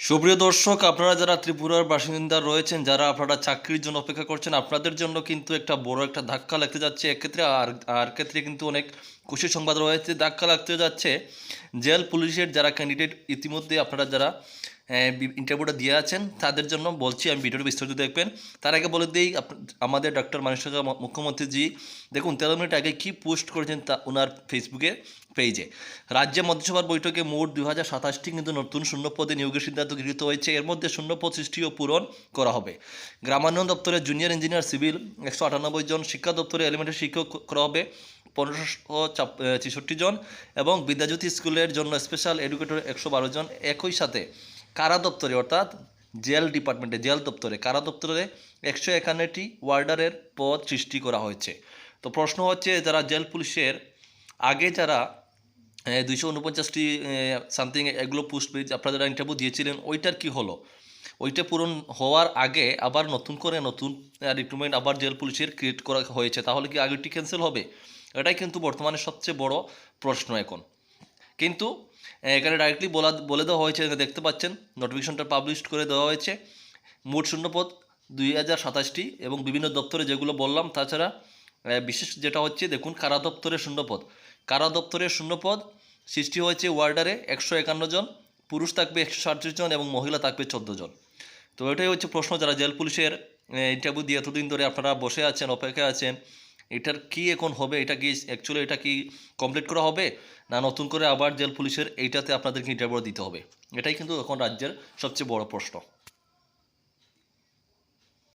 সুপ্রিয় দর্শক, আপনারা যারা ত্রিপুরার বাসিন্দা রয়েছেন, যারা আপনারা চাকরির জন্য অপেক্ষা করছেন, আপনাদের জন্য কিন্তু একটা বড় একটা ধাক্কা লাগতে যাচ্ছে। এক্ষেত্রে আর আর ক্ষেত্রে কিন্তু অনেক খুশি সংবাদ রয়েছে। ধাক্কা লাগতে যাচ্ছে জেল পুলিশের যারা ক্যান্ডিডেট ইতিমধ্যে আপনারা যারা ইন্টারভিউটা দিয়ে আছেন। তাদের জন্য বলছি, আমি ভিডিওটা বিস্তারিত দেখবেন। তার আগে বলে দিই আমাদের ডক্টর মানিক মুখ্যমন্ত্রীজি দেখুন, তেরো মিনিট আগে কী পোস্ট করেছেন তা ওনার ফেসবুকে পেজে রাজ্য মন্ত্রিসভার বৈঠকে মোট দুই হাজার সাতাশটি কিন্তু নতুন শূন্যপদে নিয়োগের সিদ্ধান্ত গৃহীত হয়েছে। এর মধ্যে শূন্যপদ সৃষ্টি ও পূরণ করা হবে। গ্রামান্বয়ন দপ্তরে জুনিয়র ইঞ্জিনিয়ার সিভিল একশো আটানব্বই জন, শিক্ষা দপ্তরে এলিমেন্টারি শিক্ষক করা হবে পনেরোশো ছেষট্টি জন এবং বিদ্যাজ্যোতি স্কুলের জন্য স্পেশাল এডুকেটর একশো বারো জন। একই সাথে কারা দপ্তরে, অর্থাৎ জেল ডিপার্টমেন্টে, জেল দপ্তরে, কারা দপ্তরে একশো একান্নটি ওয়ার্ডারের পদ সৃষ্টি করা হয়েছে? তো প্রশ্ন হচ্ছে, যারা জেল পুলিশের, আগে যারা দুইশো উনপঞ্চাশটি সামথিং এগুলো পোস্ট আপনারা যারা ইন্টারভিউ দিয়েছিলেন, ওইটার কি হলো? ওইটা পূরণ হওয়ার আগে আবার নতুন করে নতুন রিক্রুটমেন্ট আবার জেল পুলিশের ক্রিয়েট করা হয়েছে, তাহলে কি আগেরটি ক্যান্সেল হবে? এটাই কিন্তু বর্তমানে সবচেয়ে বড় প্রশ্ন এখন। কিন্তু এখানে ডাইরেক্টলি বলা, বলে দেওয়া হয়েছে দেখতে পাচ্ছেন নোটিফিকেশনটা পাবলিশ করে দেওয়া হয়েছে। মোট শূন্যপদ দুই হাজার সাতাশটি এবং বিভিন্ন দপ্তরে যেগুলো বললাম, তাছাড়া বিশেষ যেটা হচ্ছে, দেখুন, কারা দপ্তরের শূন্যপদ? কারা দপ্তরের শূন্যপদ? সৃষ্টি হয়েছে ওয়ার্ডারে একশো একান্ন জন, পুরুষ থাকবে একশো সাতত্রিশ জন এবং মহিলা থাকবে চোদ্দ জন। তো এটাই হচ্ছে প্রশ্ন, যারা জেল পুলিশের ইন্টারভিউ দিয়ে এতদিন ধরে আপনারা বসে আছেন, অপেক্ষায় আছেন এটার কি এখন হবে? এটা কি অ্যাকচুয়ালি এটা কি কমপ্লিট করা হবে? না নতুন করে আবার জেল পুলিশের এইটাতে আপনাদেরকে ইন্টারভিউ দিতে হবে? এটাই কিন্তু এখন রাজ্যের সবচেয়ে বড় প্রশ্ন।